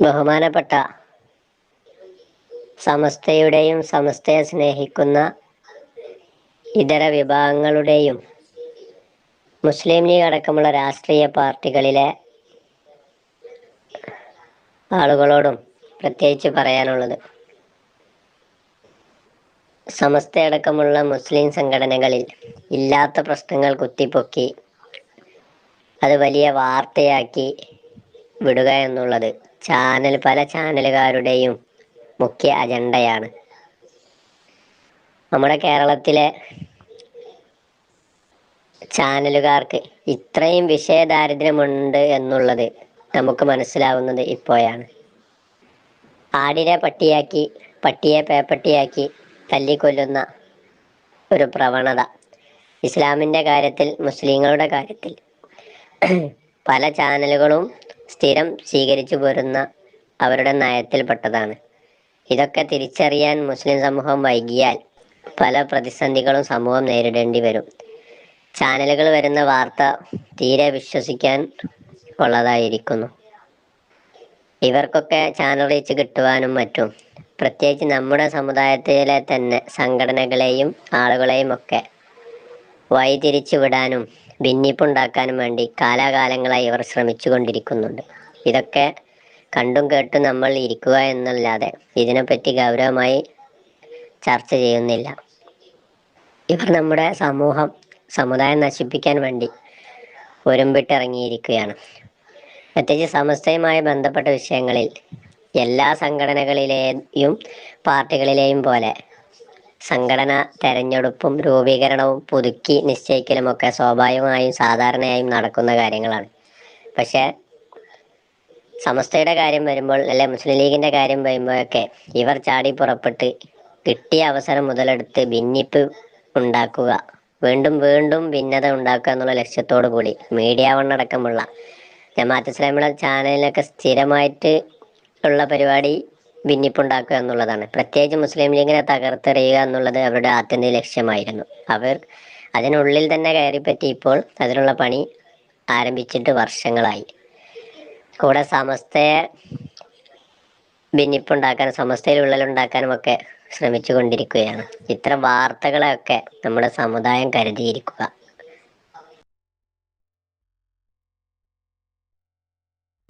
ബഹുമാനപ്പെട്ട സമസ്തയുടെയും സമസ്തയെ സ്നേഹിക്കുന്ന ഇതര വിഭാഗങ്ങളുടെയും മുസ്ലിം ലീഗ് അടക്കമുള്ള രാഷ്ട്രീയ പാർട്ടികളിലെ ആളുകളോടും പ്രത്യേകിച്ച് പറയാനുള്ളത് സമസ്തയടക്കമുള്ള മുസ്ലിം സംഘടനകളിൽ ഇല്ലാത്ത പ്രശ്നങ്ങൾ കുത്തിപ്പൊക്കി അത് വലിയ വാർത്തയാക്കി വിടുക എന്നുള്ളത് ചാനൽ പല ചാനലുകാരുടെയും മുഖ്യ അജണ്ടയാണ്. നമ്മുടെ കേരളത്തിലെ ചാനലുകാർക്ക് ഇത്രയും വിഷയദാരിദ്ര്യമുണ്ട് എന്നുള്ളത് നമുക്ക് മനസ്സിലാവുന്നത് ഇപ്പോഴാണ്. ആടിനെ പട്ടിയാക്കി പട്ടിയെ പേപ്പട്ടിയാക്കി തല്ലിക്കൊല്ലുന്ന ഒരു പ്രവണത ഇസ്ലാമിന്റെ കാര്യത്തിൽ മുസ്ലിങ്ങളുടെ കാര്യത്തിൽ. പല ചാനലുകളും സ്ഥിരം സ്വീകരിച്ചു പോരുന്ന അവരുടെ നയത്തിൽപ്പെട്ടതാണ്. ഇതൊക്കെ തിരിച്ചറിയാൻ മുസ്ലിം സമൂഹം വൈകിയാൽ പല പ്രതിസന്ധികളും സമൂഹം നേരിടേണ്ടി വരും. ചാനലുകൾ വരുന്ന വാർത്ത തീരെ വിശ്വസിക്കാൻ ഉള്ളതായിരിക്കുന്നു. ഇവർക്കൊക്കെ ചാനൽ റീച്ച് കിട്ടുവാനും മറ്റും. പ്രത്യേകിച്ച് നമ്മുടെ സമുദായത്തിലെ തന്നെ സംഘടനകളെയും ആളുകളെയും ഒക്കെ വഴിതിരിച്ചു വിടാനും ഭിന്നിപ്പുണ്ടാക്കാനും വേണ്ടി കാലാകാലങ്ങളായി ഇവർ ശ്രമിച്ചുകൊണ്ടിരിക്കുന്നുണ്ട്. ഇതൊക്കെ കണ്ടും കേട്ടും നമ്മൾ ഇരിക്കുക എന്നല്ലാതെ ഇതിനെപ്പറ്റി ഗൗരവമായി ചർച്ച ചെയ്യുന്നില്ല. ഇവർ നമ്മുടെ സമൂഹം സമുദായം നശിപ്പിക്കാൻ വേണ്ടി ഒരുമ്പിട്ടിറങ്ങിയിരിക്കുകയാണ്. പ്രത്യേകിച്ച് സമസ്തയുമായി ബന്ധപ്പെട്ട വിഷയങ്ങളിൽ എല്ലാ സംഘടനകളിലെയും പാർട്ടികളിലെയും പോലെ സംഘടന തെരഞ്ഞെടുപ്പും രൂപീകരണവും പുതുക്കി നിശ്ചയിക്കലുമൊക്കെ സ്വാഭാവികമായും സാധാരണയായും നടക്കുന്ന കാര്യങ്ങളാണ്. പക്ഷേ സമസ്തയുടെ കാര്യം വരുമ്പോൾ അല്ലെ മുസ്ലിം ലീഗിന്റെ കാര്യം വരുമ്പോഴൊക്കെ ഇവർ ചാടി പുറപ്പെട്ട് കിട്ടിയ അവസരം മുതലെടുത്ത് ഭിന്നിപ്പ് ഉണ്ടാക്കുക വീണ്ടും വീണ്ടും ഭിന്നത ഉണ്ടാക്കുക എന്നുള്ള ലക്ഷ്യത്തോടു കൂടി മീഡിയ വണ്ണടക്കമുള്ള ജമാഅത്ത് ഇസ്ലാമിയുടെ ചാനലിലൊക്കെ സ്ഥിരമായിട്ട് ഉള്ള പരിപാടി ഭിന്നിപ്പുണ്ടാക്കുക എന്നുള്ളതാണ്. പ്രത്യേകിച്ച് മുസ്ലിം ലീഗിനെ തകർത്തെറിയുക എന്നുള്ളത് അവരുടെ ആത്യന്തിക ലക്ഷ്യമായിരുന്നു. അവർ അതിനുള്ളിൽ തന്നെ കയറിപ്പറ്റി ഇപ്പോൾ അതിനുള്ള പണി ആരംഭിച്ചിട്ട് വർഷങ്ങളായി. കൂടെ സമസ്തയെ ഭിന്നിപ്പുണ്ടാക്കാനും സമസ്തയിൽ വിള്ളലുണ്ടാക്കാനും ഒക്കെ ശ്രമിച്ചു കൊണ്ടിരിക്കുകയാണ് ഇത്തരം വാർത്തകളെയൊക്കെ നമ്മുടെ സമുദായം കരുതിയിരിക്കുക.